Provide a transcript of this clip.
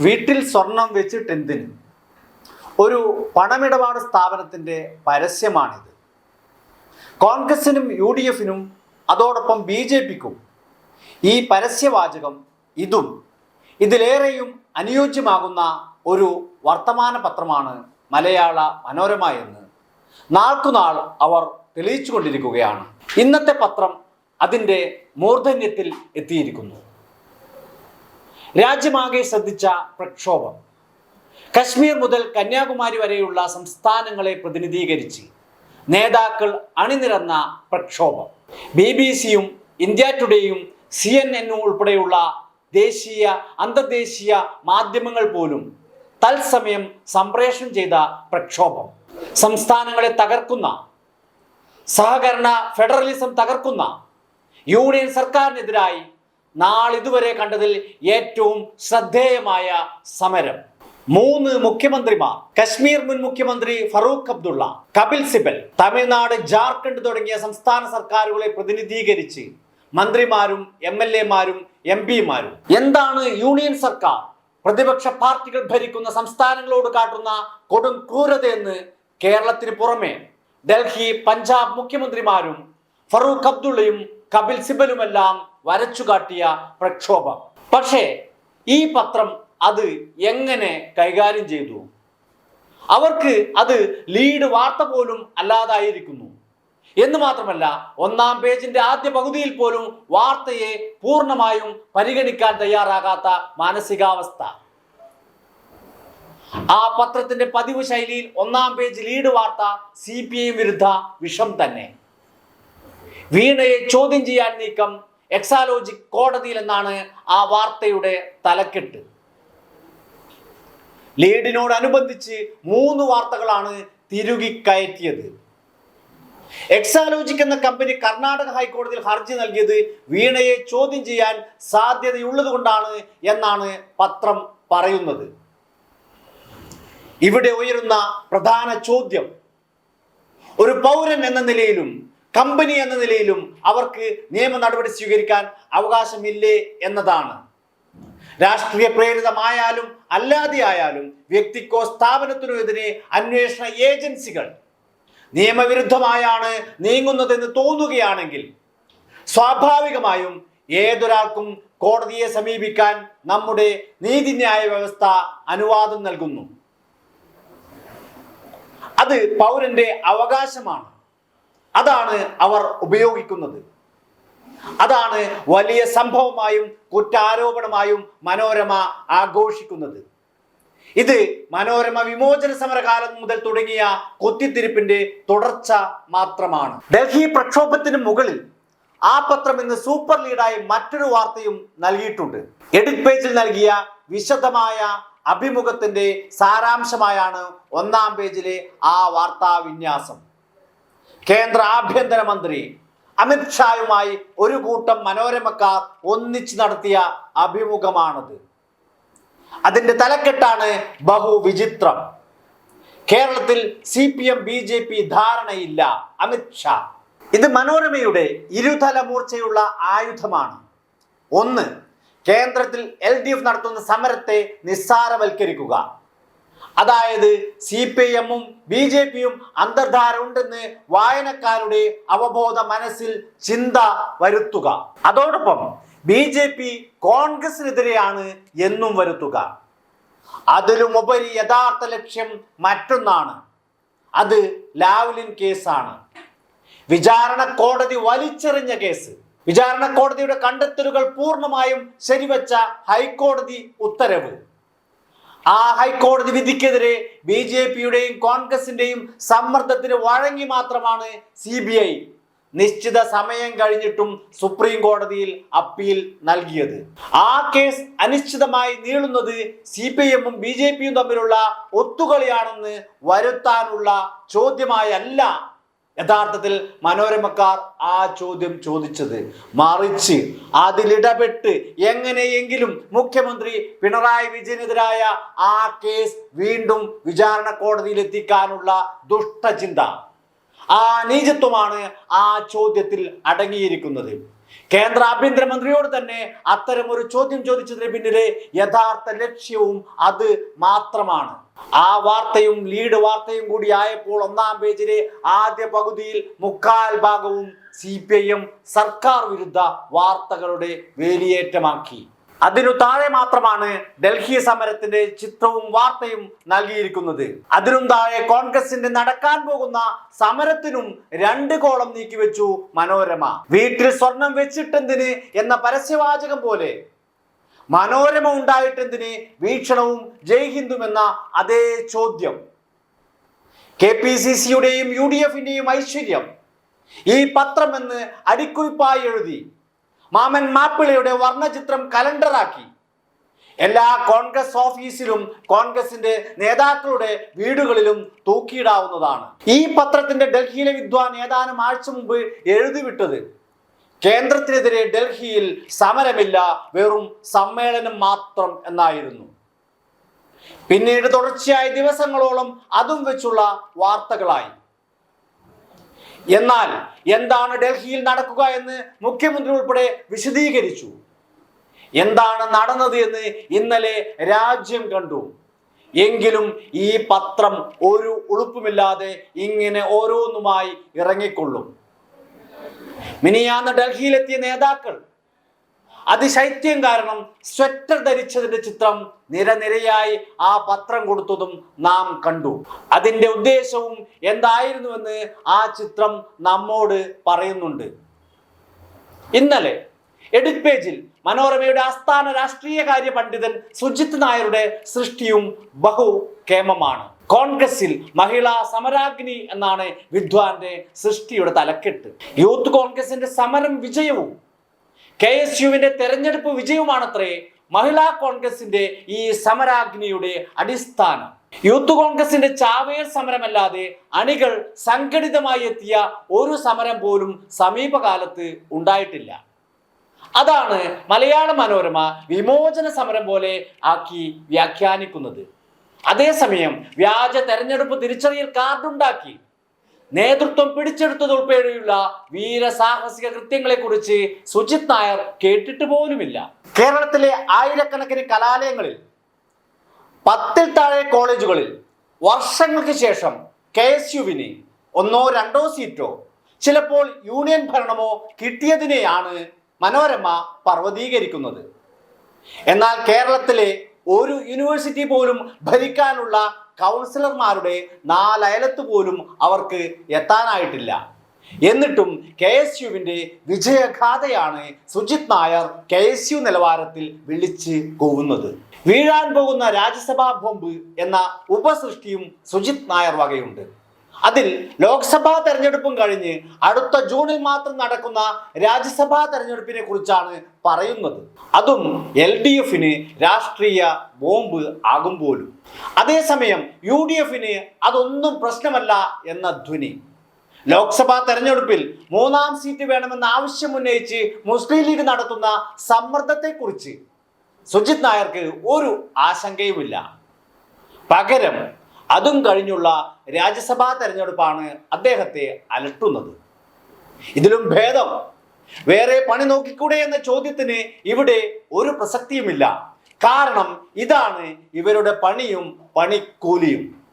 വീട്ടിൽ സ്വർണം വെച്ചിട്ട് എന്തിന്? ഒരു പണമിടപാട് സ്ഥാപനത്തിന്റെ പരസ്യമാണിത്. കോൺഗ്രസിനും യു ഡി എഫിനും അതോടൊപ്പം ബി ജെ പിക്കും ഈ പരസ്യവാചകം ഇതും. ഇതിലേറെയും അനുയോജ്യമാകുന്ന ഒരു വർത്തമാന പത്രമാണ് മലയാള മനോരമ എന്ന്. നാൾക്കുനാൾ അവർ തെളിയിച്ചു കൊണ്ടിരിക്കുകയാണ് ഇന്നത്തെ പത്രം അതിന്റെ മൂർധന്യത്തിൽ എത്തിയിരിക്കുന്നു. രാജ്യമാകെ ശ്രദ്ധിച്ച പ്രക്ഷോഭം. കശ്മീർ മുതൽ കന്യാകുമാരി വരെയുള്ള സംസ്ഥാനങ്ങളെ പ്രതിനിധീകരിച്ച് നേതാക്കൾ അണിനിരന്ന പ്രക്ഷോഭം. ബി ബി സിയും ഇന്ത്യ ടുഡേയും സി എൻ എന്നും ഉൾപ്പെടെയുള്ള ദേശീയ അന്തർദേശീയ മാധ്യമങ്ങൾ പോലും തത്സമയം സംപ്രേഷണം ചെയ്ത പ്രക്ഷോഭം. സംസ്ഥാനങ്ങളെ തകർക്കുന്ന സഹകരണ ഫെഡറലിസം തകർക്കുന്ന യൂണിയൻ സർക്കാരിനെതിരായി നാളിതുവരെ കണ്ടതിൽ ഏറ്റവും ശ്രദ്ധേയമായ സമരം. മൂന്ന് മുഖ്യമന്ത്രിമാർ കശ്മീർ മുൻ മുഖ്യമന്ത്രി ഫറൂഖ് അബ്ദുള്ള കപിൽ സിബൽ തമിഴ്നാട് ജാർഖണ്ഡ് തുടങ്ങിയ സംസ്ഥാന സർക്കാരുകളെ പ്രതിനിധീകരിച്ച് മന്ത്രിമാരും എം എൽ എമാരും എം പിമാരും. എന്താണ് യൂണിയൻ സർക്കാർ? പ്രതിപക്ഷ പാർട്ടികൾ ഭരിക്കുന്ന സംസ്ഥാനങ്ങളോട് കാട്ടുന്ന കൊടും ക്രൂരതയെന്ന് കേരളത്തിന് പുറമെ ഡൽഹി പഞ്ചാബ് മുഖ്യമന്ത്രിമാരും ഫറൂഖ് അബ്ദുള്ളയും കപിൽ സിബലുമെല്ലാം വരച്ചു കാട്ടിയ പ്രക്ഷോഭം. പക്ഷേ ഈ പത്രം അത് എങ്ങനെ കൈകാര്യം ചെയ്തു? അവർക്ക് അത് ലീഡ് വാർത്ത പോലും അല്ലാതായിരിക്കുന്നു. എന്ന് മാത്രമല്ല ഒന്നാം പേജിന്റെ ആദ്യ പകുതിയിൽ പോലും വാർത്തയെ പൂർണമായും പരിഗണിക്കാൻ തയ്യാറാകാത്ത മാനസികാവസ്ഥ. ആ പത്രത്തിന്റെ പതിവ് ശൈലിയിൽ ഒന്നാം പേജ് ലീഡ് വാർത്ത സി വിരുദ്ധ വിഷം തന്നെ. വീണയെ ചോദ്യം ചെയ്യാൻ നീക്കം എക്സാലോജി കോടതിയിൽ എന്നാണ് ആ വാർത്തയുടെ തലക്കെട്ട്. ലീഡിനോടനുബന്ധിച്ച് മൂന്ന് വാർത്തകളാണ് തിരുകി കയറ്റിയത്. എക്സാലോജിക് എന്ന കമ്പനി കർണാടക ഹൈക്കോടതിയിൽ ഹർജി നൽകിയത് വീണയെ ചോദ്യം ചെയ്യാൻ സാധ്യതയുള്ളത് കൊണ്ടാണ് എന്നാണ് പത്രം പറയുന്നത്. ഇവിടെ ഉയരുന്ന പ്രധാന ചോദ്യം. ഒരു പൗരൻ എന്ന നിലയിലും കമ്പനി എന്ന നിലയിലും അവർക്ക് നിയമ നടപടി സ്വീകരിക്കാൻ അവകാശമില്ലേ എന്നതാണ്. രാഷ്ട്രീയ പ്രേരിതമായാലും അല്ലാതെ ആയാലും വ്യക്തിക്കോ സ്ഥാപനത്തിനോ എതിരെ അന്വേഷണ ഏജൻസികൾ നിയമവിരുദ്ധമായാണ് നീങ്ങുന്നതെന്ന് തോന്നുകയാണെങ്കിൽ സ്വാഭാവികമായും ഏതൊരാൾക്കും കോടതിയെ സമീപിക്കാൻ നമ്മുടെ നീതിന്യായ വ്യവസ്ഥ അനുവാദം നൽകുന്നു. അത് പൗരന്റെ അവകാശമാണ്. അതാണ് അവർ ഉപയോഗിക്കുന്നത്. അതാണ് വലിയ സംഭവമായും കുറ്റാരോപണമായും മനോരമ ആഘോഷിക്കുന്നത്. ഇത് മനോരമ വിമോചന സമരകാലം മുതൽ തുടങ്ങിയ കൊത്തിത്തിരിപ്പിന്റെ തുടർച്ച മാത്രമാണ്. ഡൽഹി പ്രക്ഷോഭത്തിന് മുകളിൽ ആ പത്രം ഇന്ന് സൂപ്പർ ലീഡായി മറ്റൊരു വാർത്തയും നൽകിയിട്ടുണ്ട്. എഡിറ്റ് പേജിൽ നൽകിയ വിശദമായ അഭിമുഖത്തിന്റെ സാരാംശമായാണ് ഒന്നാം പേജിലെ ആ വാർത്താ വിന്യാസം കേന്ദ്ര ആഭ്യന്തരമന്ത്രി മന്ത്രി അമിത്ഷായുമായി ഒരു കൂട്ടം മനോരമക്കാർ ഒന്നിച്ച് നടത്തിയ അഭിമുഖമാണത്. അതിന്റെ തലക്കെട്ടാണ് ബഹുവിചിത്രം. കേരളത്തിൽ C P M B J P ധാരണയില്ല Amit Shah ഇത് മനോരമയുടെ ഇരുതല മൂർച്ചയുള്ള ആയുധമാണ്. ഒന്ന് കേന്ദ്രത്തിൽ എൽ ഡി എഫ് നടത്തുന്ന സമരത്തെ നിസ്സാരവൽക്കരിക്കുക. അതായത് സി പി എമ്മും ബി ജെ പിയും അന്തർധാര ഉണ്ടെന്ന് വായനക്കാരുടെ അവബോധ മനസ്സിൽ ചിന്ത വരുത്തുക. അതോടൊപ്പം ബി ജെ പി കോൺഗ്രസിനെതിരെയാണ് എന്നും വരുത്തുക. അതിലുമുപരി യഥാർത്ഥ ലക്ഷ്യം മറ്റൊന്നാണ്. അത് ലാവ്ലിൻ കേസാണ്. വിചാരണ കോടതി വലിച്ചെറിഞ്ഞ കേസ്. വിചാരണ കോടതിയുടെ കണ്ടെത്തലുകൾ പൂർണമായും ശരിവച്ച ഹൈക്കോടതി ഉത്തരവ്. ആ ഹൈക്കോടതി വിധിക്കെതിരെ ബി ജെ പിയുടെയും കോൺഗ്രസിന്റെയും സമ്മർദ്ദത്തിന് വഴങ്ങി മാത്രമാണ് സി ബി ഐ നിശ്ചിത സമയം കഴിഞ്ഞിട്ടും സുപ്രീം കോടതിയിൽ അപ്പീൽ നൽകിയത്. ആ കേസ് അനിശ്ചിതമായി നീളുന്നത് സി പി എമ്മും ബി ജെ പിയും തമ്മിലുള്ള ഒത്തുകളിയാണെന്ന് വരുത്താനുള്ള ചോദ്യമായല്ല യഥാർത്ഥത്തിൽ മനോരമക്കാർ ആ ചോദ്യം ചോദിച്ചത്. മറിച്ച് അതിലിടപെട്ട് എങ്ങനെയെങ്കിലും മുഖ്യമന്ത്രി പിണറായി വിജയനെതിരായ ആ കേസ് വീണ്ടും വിചാരണ കോടതിയിൽ എത്തിക്കാനുള്ള ദുഷ്ടചിന്ത. ആ നീചത്വമാണ് ആ ചോദ്യത്തിൽ അടങ്ങിയിരിക്കുന്നത്. കേന്ദ്ര ആഭ്യന്തരമന്ത്രിയോട് തന്നെ അത്തരം ഒരു ചോദ്യം ചോദിച്ചതിന് പിന്നിലെ യഥാർത്ഥ ലക്ഷ്യവും അത് മാത്രമാണ്. ആ വാർത്തയും ലീഡ് വാർത്തയും കൂടി ആയപ്പോൾ ഒന്നാം പേജിലെ ആദ്യ പകുതിയിൽ മുക്കാൽ ഭാഗവും സി പി സർക്കാർ വിരുദ്ധ വാർത്തകളുടെ വേലിയേറ്റമാക്കി. അതിനു താഴെ മാത്രമാണ് ഡൽഹി സമരത്തിന്റെ ചിത്രവും വാർത്തയും നൽകിയിരിക്കുന്നത്. അതിനും താഴെ കോൺഗ്രസിന്റെ നടക്കാൻ പോകുന്ന സമരത്തിനും രണ്ട് കോളം നീക്കിവെച്ചു മനോരമ. വീട്ടിൽ സ്വർണം വെച്ചിട്ടെന്തിന് എന്ന പരസ്യവാചകം പോലെ മനോരമ ഉണ്ടായിട്ടെന്തിന്? വീക്ഷണവും ജയ് ഹിന്ദും എന്ന അതേ ചോദ്യം. കെ പി സി സിയുടെയും യു ഡി എഫിന്റെയും ഐശ്വര്യം. ഈ പത്രം എന്ന് അടിക്കുറിപ്പായി എഴുതി മാമൻ മാപ്പിളയുടെ വർണചിത്രം കലണ്ടറാക്കി. എല്ലാ കോൺഗ്രസ് ഓഫീസിലും കോൺഗ്രസിന്റെ നേതാക്കളുടെ വീടുകളിലും തൂക്കിയിടാവുന്നതാണ്. ഈ പത്രത്തിന്റെ ഡൽഹിയിലെ വിദ്വാൻ ഏതാനും ആഴ്ച മുമ്പ് എഴുതിവിട്ടത് കേന്ദ്രത്തിനെതിരെ ഡൽഹിയിൽ സമരമില്ല വെറും സമ്മേളനം മാത്രം എന്നായിരുന്നു. പിന്നീട് തുടർച്ചയായ ദിവസങ്ങളോളം അതും വെച്ചുള്ള വാർത്തകളായി. എന്നാൽ എന്താണ് ഡൽഹിയിൽ നടക്കുക എന്ന് മുഖ്യമന്ത്രി ഉൾപ്പെടെ വിശദീകരിച്ചു. എന്താണ് നടന്നത് എന്ന് ഇന്നലെ രാജ്യം കണ്ടു. എങ്കിലും ഈ പത്രം ഒരു ഉളുപ്പുമില്ലാതെ ഇങ്ങനെ ഓരോന്നുമായി ഇറങ്ങിക്കൊള്ളും. മിനിയാന്ന് ഡൽഹിയിലെത്തിയ നേതാക്കൾ. അതിശൈത്യം കാരണം സ്വെറ്റർ ധരിച്ചതിന്റെ ചിത്രം നിരനിരയായി ആ പത്രം കൊടുത്തതും നാം കണ്ടു. അതിന്റെ ഉദ്ദേശവും എന്തായിരുന്നുവെന്ന് ആ ചിത്രം നമ്മോട് പറയുന്നുണ്ട്. ഇന്നലെ എഡിറ്റ് പേജിൽ മനോരമയുടെ ആസ്ഥാന രാഷ്ട്രീയകാര്യ പണ്ഡിതൻ സുജിത് നായരുടെ സൃഷ്ടിയും ബഹു കേമമാണ് കോൺഗ്രസിൽ മഹിളാ സമരാഗ്നി എന്നാണ് വിദ്വാന്റെ സൃഷ്ടിയുടെ തലക്കെട്ട്. യൂത്ത് കോൺഗ്രസിന്റെ സമരം വിജയവും കെ എസ് യുവിന്റെ തെരഞ്ഞെടുപ്പ് വിജയവുമാണത്രേ മഹിളാ കോൺഗ്രസിന്റെ ഈ സമരാഗ്നിയുടെ അടിസ്ഥാനം. യൂത്ത് കോൺഗ്രസിന്റെ ചാവേർ സമരമല്ലാതെ അണികൾ സംഘടിതമായി എത്തിയ ഒരു സമരം പോലും സമീപകാലത്ത് ഉണ്ടായിട്ടില്ല. അതാണ് മലയാള മനോരമ വിമോചന സമരം പോലെ ആക്കി വ്യാഖ്യാനിക്കുന്നത്. അതേസമയം വ്യാജ തെരഞ്ഞെടുപ്പ് തിരിച്ചറിയൽ കാർഡുണ്ടാക്കി. നേതൃത്വം പിടിച്ചെടുത്തത് ഉൾപ്പെടെയുള്ള വീരസാഹസിക കൃത്യങ്ങളെ കുറിച്ച് സുജിത് നായർ കേട്ടിട്ട് പോലുമില്ല. കേരളത്തിലെ ആയിരക്കണക്കിന് കലാലയങ്ങളിൽ പത്തിൽ താഴെ കോളേജുകളിൽ വർഷങ്ങൾക്ക് ശേഷം കെ എസ് യുവിന് ഒന്നോ രണ്ടോ സീറ്റോ ചിലപ്പോൾ യൂണിയൻ ഭരണമോ കിട്ടിയതിനെയാണ് മനോരമ പർവതീകരിക്കുന്നത്. എന്നാൽ കേരളത്തിലെ ഒരു യൂണിവേഴ്സിറ്റി പോലും ഭരിക്കാനുള്ള കൗൺസിലർമാരുടെ നാലയലത്ത് പോലും അവർക്ക് എത്താനായിട്ടില്ല. എന്നിട്ടും കെ എസ് യുവിന്റെ വിജയഗാഥയാണ് Sujith Nair K S U നിലവാരത്തിൽ വിളിച്ച് കൂവുന്നത്. വീഴാൻ പോകുന്ന രാജ്യസഭാ ബോംബ് എന്ന ഉപസൃഷ്ടിയും സുജിത് നായർ വകയുണ്ട്. അതിൽ ലോക്സഭാ തെരഞ്ഞെടുപ്പും കഴിഞ്ഞ് അടുത്ത ജൂണിൽ മാത്രം നടക്കുന്ന രാജ്യസഭാ തെരഞ്ഞെടുപ്പിനെ കുറിച്ചാണ് പറയുന്നത്. അതും എൽ ഡി എഫിന് രാഷ്ട്രീയ ബോംബ് ആകും പോലും. അതേസമയം യു ഡി എഫിന് അതൊന്നും പ്രശ്നമല്ല എന്ന ധ്വനി. ലോക്സഭാ തെരഞ്ഞെടുപ്പിൽ മൂന്നാം സീറ്റ് വേണമെന്ന ആവശ്യം ഉന്നയിച്ച് മുസ്ലിം ലീഗ് നടത്തുന്ന സമ്മർദ്ദത്തെക്കുറിച്ച് സുജിത് നായർക്ക് ഒരു ആശങ്കയുമില്ല. പകരം അതും കഴിഞ്ഞുള്ള രാജ്യസഭാ തെരഞ്ഞെടുപ്പാണ് അദ്ദേഹത്തെ അലട്ടുന്നത്. ഇതിലും ഭേദം. വേറെ പണി നോക്കിക്കൂടെ എന്ന ചോദ്യത്തിന് ഇവിടെ ഒരു പ്രസക്തിയുമില്ല. കാരണം ഇതാണ് ഇവരുടെ പണിയും പണിക്കൂലിയും.